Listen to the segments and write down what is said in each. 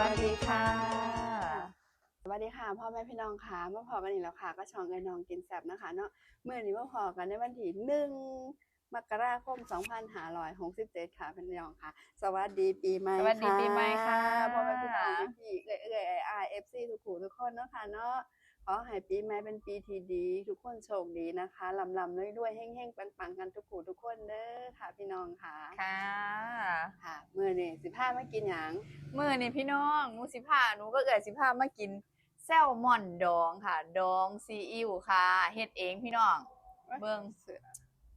วัสดีค่ะ สวัสดีค่ะพ่อแม่พี่น้องค่ะมาพอกันอีกแล้วค่ะ ก็ช่องไอ้น้องกินแซบนะคะเนาะเมื่อนี้มาพอกันในวันที่หนึ่งมกราคม 2567 ค่ะพี่น้องค่ะ สวัสดีปีใหม่สวัสดีปีใหม่ค่ะพ่อแม่พี่น้องพี่เอ่ยเอ่ยไอเอฟซีทุกผู้ทุกคนเนาะค่ะเนาะ ขอให้ปีใหม่เป็นปีที่ดี ทุกคนโชคดีนะคะลำลำด้วยด้วยๆเฮ่งๆปังๆกันทุกผู้ทุกคนเด้อค่ะพี่น้องค่ะค่ะค่ะเมื่อนี้สิบห้ามากินหยังมื่อนี่พี่น้องหนูสิพาหนูก็เกิดสิพามากินแซลมอนดองค่ะ ดองซีอิ๊วค่ะเฮ็ดเองพี่น้อง เบิ่งเสือ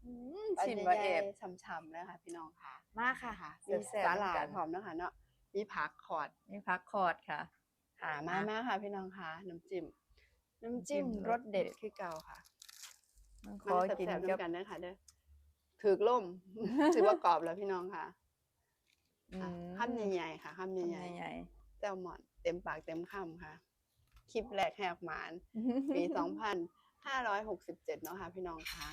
อืมอันชิมนี้ว่าเอฟช่ำๆเลยค่ะพี่น้องค่ะ มาค่ะค่ะแซ่มีบๆสาหร่ายกันหอมเนาะคะเนาะมีผักขอดมีพักคอร์ดค่ะ ค่ะมามาค่ะพี่น้องค่ะน้ำจิ้ม น้ำจิ้มน้ำจิ้มรสเด็ดคือเก่าค่ะมันขมาอแซ่กินบๆกับน้ำกันเด้อค่ะเด้อถือกล่มถือว่ากรอบแล้วพี่น้องค่ะอือะมคำใหญ่ๆค่ะคำคำใหญ่ใหญ่ๆแซลมอนเต็มปากเต็มคำค่ะ คลิปแรกแหกหมานๆปี2567เนาะค่ะ พี่น้องค่ะ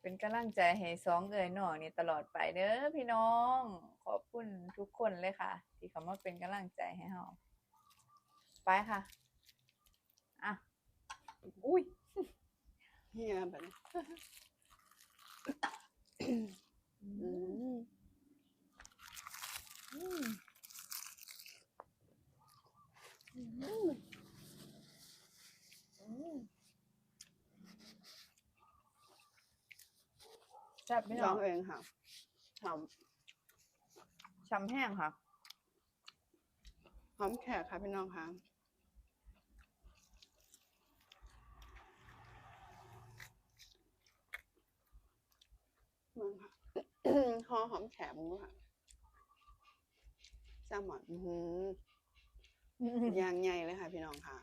เป็นกำลังใจให้สองเอ่ยน้องนี่ตลอดไปเด้อพี่น้อง ขอบคุณทุกคนเลยค่ะ ที่เขามาเป็นกำลังใจให้เรา ไปค่ะ อะ อุ้ยเฮียแบบนี้อืมอืมอืมอืมแซ่บพี่ลน้อองงเองค่ะหอมช้ำแห้งค่ะ หอมแขกค่ะพี่น้องค่ะ มึงค่ะ หอหอมแขกมึงค่ะแซลมอนอื้อหือย่างใหญ่เลยค่ะ พี่น้องค่ะ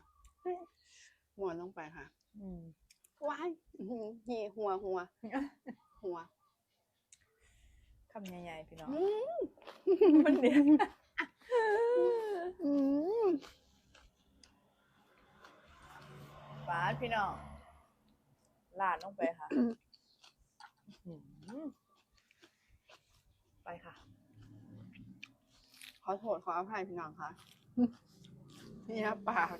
หมวนลงไปค่ะอืมว้ายอื้อหือหีหัวหัว หัวคำใหญ่ๆพี่น้องอืมมันเดียวอืมบาสพี่น้องลาดลงไปค่ะอื้อหือ ไปค่ะ ขอโทษขออภัยพี่น้องค่ะเนี่ยปาก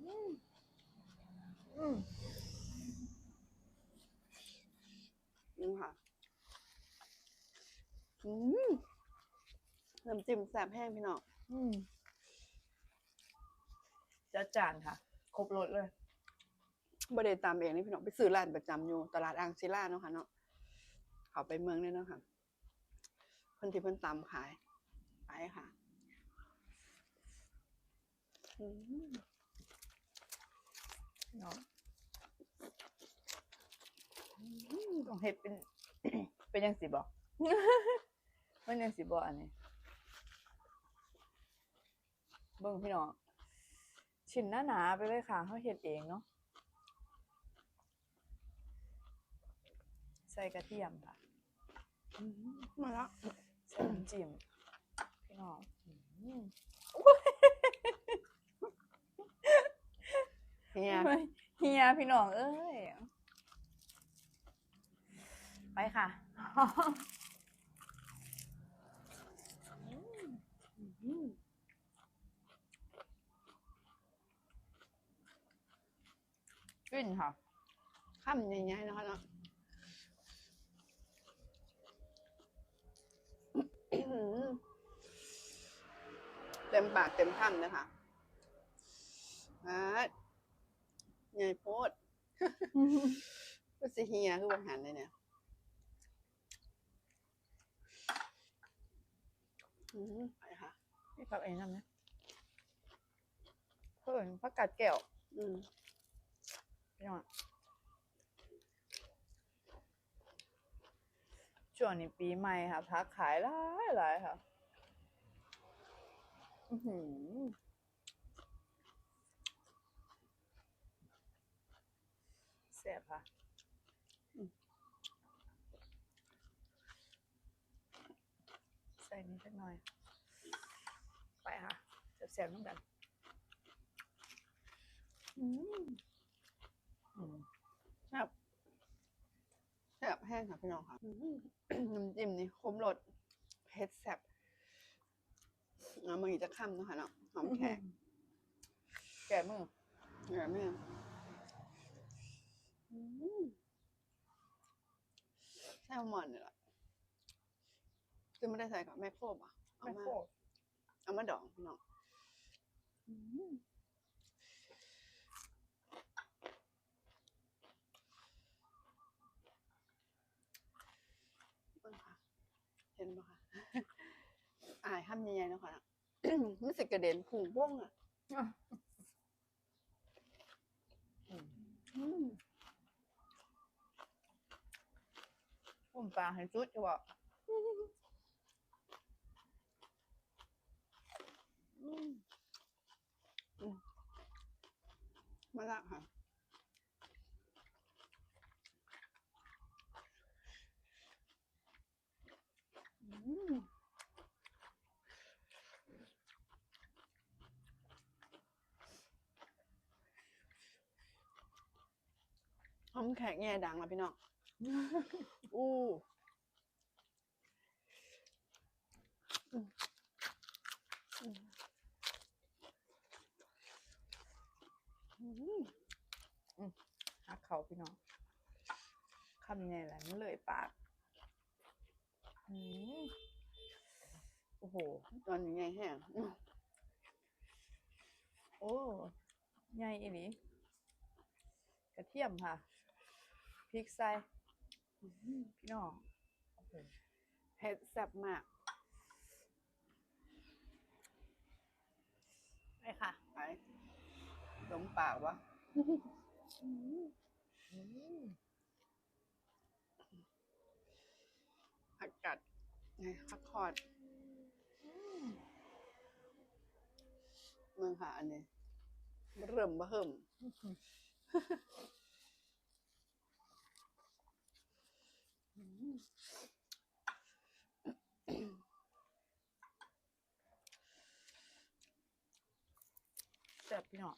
อืมอืมนี่ค่ะอืมน้ำจิ้มแซ่บแห้งพี่น้องอืมจัดจานค่ะ ครบรสเลยบไดตามเองนี่พี่น้องไปซื้อร้านประจำอยู่ ตลาดอ่างศิลาเนาะค่ะเนาะเขาไปเมืองเนี่ยเนาะค่ะเพิ่นที่เพิ่นตำขาย ไปค่ะอืมเนาะต้องเฮ็ดเป็น เป็นยังสิบอกมันยังสิบอกอันนี้เบิ่งพี่น้องชิ้นหนาๆไปเลยค่ะเขาเฮ็ดเองเนาะใส่กระเทียมค่ะอืมมาแล้วใส่น้ำ จิ้มพี่น้องอืมเฮียเฮ้ยเฮียพี่น้องเอ้ย ไปค่ะอืมขึ้นค่ะข้ามใหญ่ๆนะคะเนาะอื้อหือ เต็มปากเต็มคำเลยค่ะอ่าใหญ่โพดก็สิเฮียคือวันหันเลยเนี่ยอืมไปค่ะพี่พักเองทำนะเพิ่นพักกัดแก้ว อืมพี่น้อง ช่วงนี้ปีใหม่ค่ะพักขายหลายหลายค่ะอือหือแซ่บค่ะใส่นิดหน่อย ไปค่ะแซ่บๆน้ำกัน อืมอืม แซ่บแห้งค่ะพี่น้องค่ะอื้อหือน้ำจิ้มนี่ครบรสเผ็ดแซ่บเอามือจะค่ำเนาะค่ะเนาะหอมแขกแกะมือเหลือไม่อืมแซลมอนเนี่ยแหละคือไม่ได้ใส่กับแม่โคบอะเอาแม่มาโคตรเอามาดองพี่น้องอืมเบิ่งค่ะ เห็นปะคะ อาย ห้ามยังไงเนาะค่ะมันสิกระเด็นผุ่งบ้งอะอืมอืมผมปลาให้จุดจะบอก อืมอืมมาละค่ะ อืม หอมแขกแง่ดังแล้วพี่น้อง อู้หักเขาพี่น้องคำไงล่ะมันเลยปากอืมโอ้โห ตอนนี้ไงแห้งโอ้ใหญ่อีหลีกระเทียมค่ะ พริกใส่พี่น้องโอ้โหเผ็ดแซ่บมากไปค่ะไปลมปากวะอืมผักกัดไงผักคอดเมืองค่ะอันนี้เริ่มบ่เฮิ่มอืม แซ่บพี่น้อง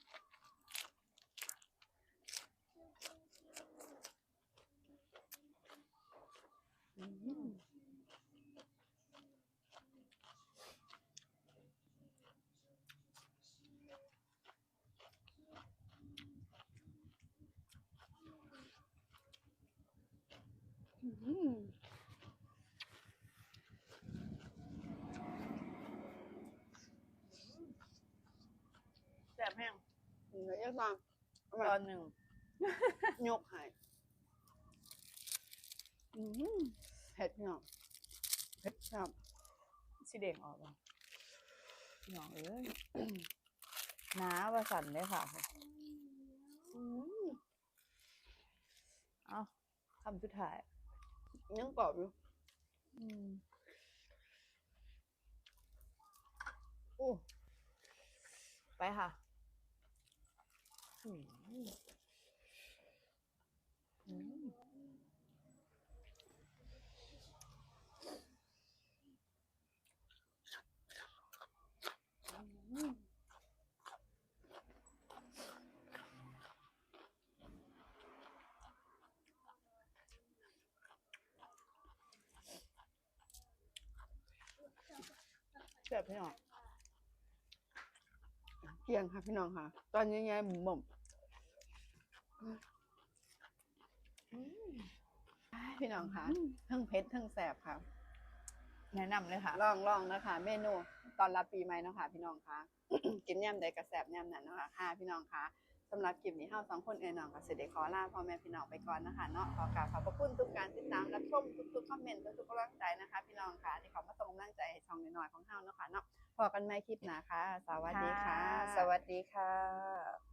อืมอืมแซ่บแห้ง เยอะจังเอาตมาอนหนึ่งยกให้อืมเผ็ดเนาะเผ็ดครับสีแดงออกบ่พี่น้องเอ้ยน้าว่าสั่นเลยค่ะอืมเอาคำสุดท้ายยังกรอบอยู่อืมอู้ไปค่ะ อืมอืมอืมแซ่บพี่น้อง เกี่ยงค่ะพี่น้องค่ะ ตอนนี้ไงบุ๋มบ่มอืมพี่น้องค่ะทั้งเผ็ดทั้งแสบค่ะ แนะนำเลยค่ะ ลองลองนะคะเมนูตอนรับปีใหม่เนาะค่ะพี่น้องคะกินย่ำใดกระแสบย่ำนั้นเนาะค่ะค่ะพี่น้องคะ สำหรับคลิปนี้เฮาสองคนเอ๋ยน้องกับเสด็จขอลาพ่อแม่พี่น้องไปก่อนนะคะเนาะขอกราบขอบพระคุณทุกการติดตามรับชมทุกๆคอมเมนต์ทุกๆกำลังใจนะคะ พี่น้องค่ะที่เขามาส่งกำลังใจให้ช่องน้อยๆของเฮาเนาะค่ะเนาะพอกันใหม่คลิปหน้าค่ะ สวัสดีค่ะ สวัสดีค่ะ